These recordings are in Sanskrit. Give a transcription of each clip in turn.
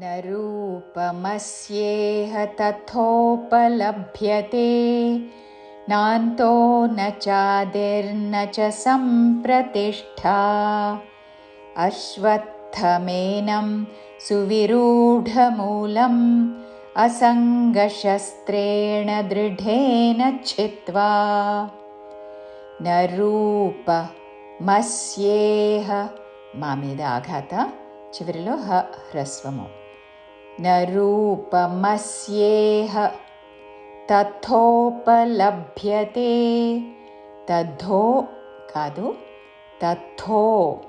न रूपमस्येह तथोपलभ्यते। नान्तो न चादिर्न च सम्प्रतिष्ठा। अश्वत्थमेनं सुविरूढमूलम् असङ्गशस्त्रेण दृढेन छित्त्वा न रूपमस्येह मामिदाघात चिवरिलो ह्रस्वमु न रूपमस्येह। तथोपलभ्यते। तद्धो कादु? तथो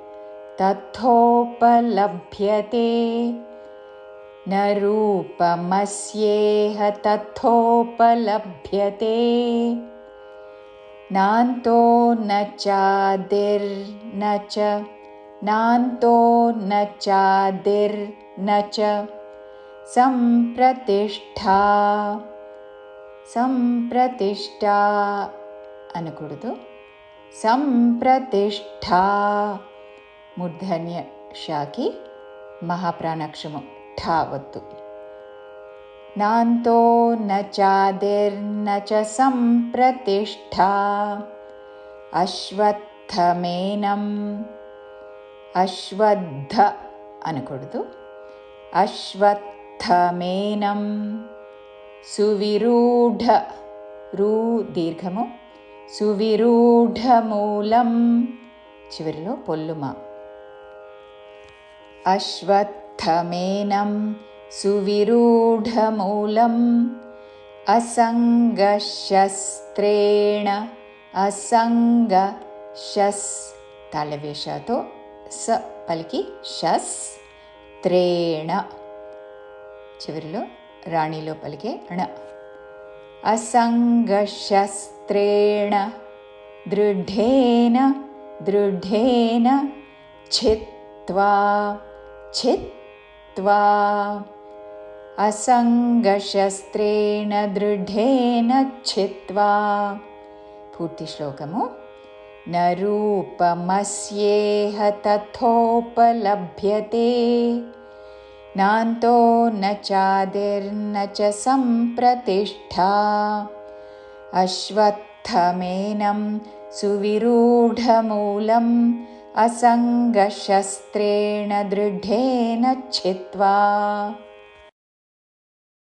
तथोपलभ्यते। न रूपमस्येह तथोपलभ्यते। नान्तो न चादिर्न च। नान्तो न चादिर्न च सम्प्रतिष्ठा। सम्प्रतिष्ठा अनुकुडतु सम्प्रतिष्ठा। मूर्धन्यशाकि महाप्राणाक्षमु ठावतु नान्तो न चादिर्न च सम्प्रतिष्ठा अश्वत्थमेनम् अश्वत्थ अनुकुडतु अश्वत्थमेनं सुविरूढ रू दीर्घमु सुविरूढमूलं चिवरिलो पोल्लुमा अश्वत्थमेनं सुविरूढमूलम् असङ्गशस्त्रेण असङ्गशस् तालवेशातो स पलिकि शस् త్రేణ చివరిలో రాణిలో పలికే అణ అసంగశస్త్రేణ దృఢేన దృఢేన చిత్వా చిత్వా असङ्गशस्त्रेण दृढेन छित्त्वा पूर्तिश्लोकमु न रूपमस्येह तथोपलभ्यते नान्तो न चादिर्न च सम्प्रतिष्ठा अश्वत्थमेनं सुविरूढमूलम् असङ्गशस्त्रेण दृढेन छित्त्वा